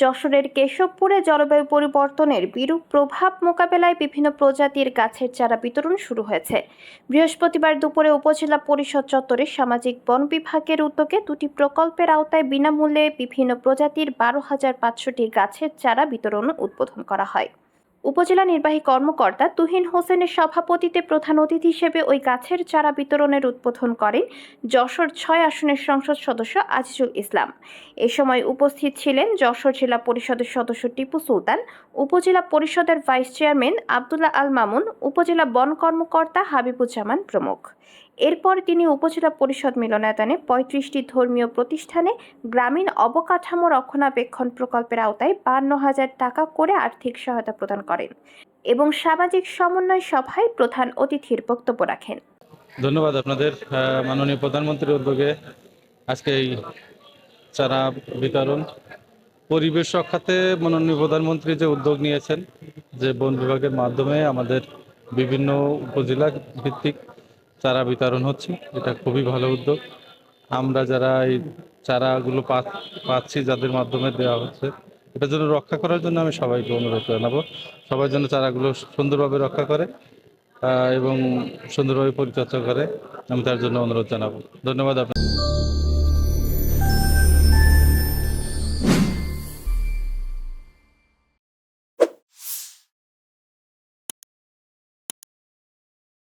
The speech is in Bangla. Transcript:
যশোরের কেশবপুরে জলবায়ু পরিবর্তনের বিরূপ প্রভাব মোকাবেলায় বিভিন্ন প্রজাতির গাছের চারা বিতরণ শুরু হয়েছে। বৃহস্পতিবার দুপুরে উপজেলা পরিষদ চত্বরে সামাজিক বন বিভাগের উদ্যোগে দুটি প্রকল্পের আওতায় বিনামূল্যে বিভিন্ন প্রজাতির বারো হাজার পাঁচশোটি গাছের চারা বিতরণ উদ্বোধন করা হয়। উপজেলা নির্বাহী কর্মকর্তা তুহিন হোসেনের সভাপতিতে প্রধান অতিথি হিসেবে ওই গাছের চারা বিতরণের উদ্বোধন করেন যশোর ছয় আসনের সংসদ সদস্য আজিজুল ইসলাম। এ সময় উপস্থিত ছিলেন যশোর জেলা পরিষদের সদস্য টিপু সুলতান, উপজেলা পরিষদের ভাইস চেয়ারম্যান আবদুল্লাহ আল মামুন, উপজেলা বন কর্মকর্তা হাবিবুজ্জামান প্রমুখ। এরপর তিনি উপজেলা পরিষদ মিলনায়তনে পঁয়ত্রিশটি ধর্মীয় প্রতিষ্ঠানে গ্রামীণ অবকাঠামো রক্ষণাবেক্ষণ প্রকল্পের আওতায় বান্ন হাজার টাকা করে আর্থিক সহায়তা প্রদান করেন এবং সামাজিক সমন্বয় সভায় প্রধান অতিথির বক্তব্য রাখেন। ধন্যবাদ আপনাদের মাননীয় প্রধানমন্ত্রীর উদ্যোগে আজকে এই চারা বিতরণ। পরিবেশ রক্ষাতে মাননীয় প্রধানমন্ত্রী যে উদ্যোগ নিয়েছেন, যে বন বিভাগের মাধ্যমে আমাদের বিভিন্ন উপজেলা ভিত্তিক চারা বিতরণ হচ্ছে, এটা খুবই ভালো উদ্যোগ। আমরা যারা এই চারাগুলো পাচ্ছি, যাদের মাধ্যমে দেওয়া হচ্ছে, এটা যেন রক্ষা করার জন্য আমি সবাইকে অনুরোধ জানাব। সবাই যেন চারাগুলো সুন্দরভাবে রক্ষা করে এবং সুন্দরভাবে পরিচর্যা করে, আমি তার জন্য অনুরোধ জানাব। ধন্যবাদ আপনার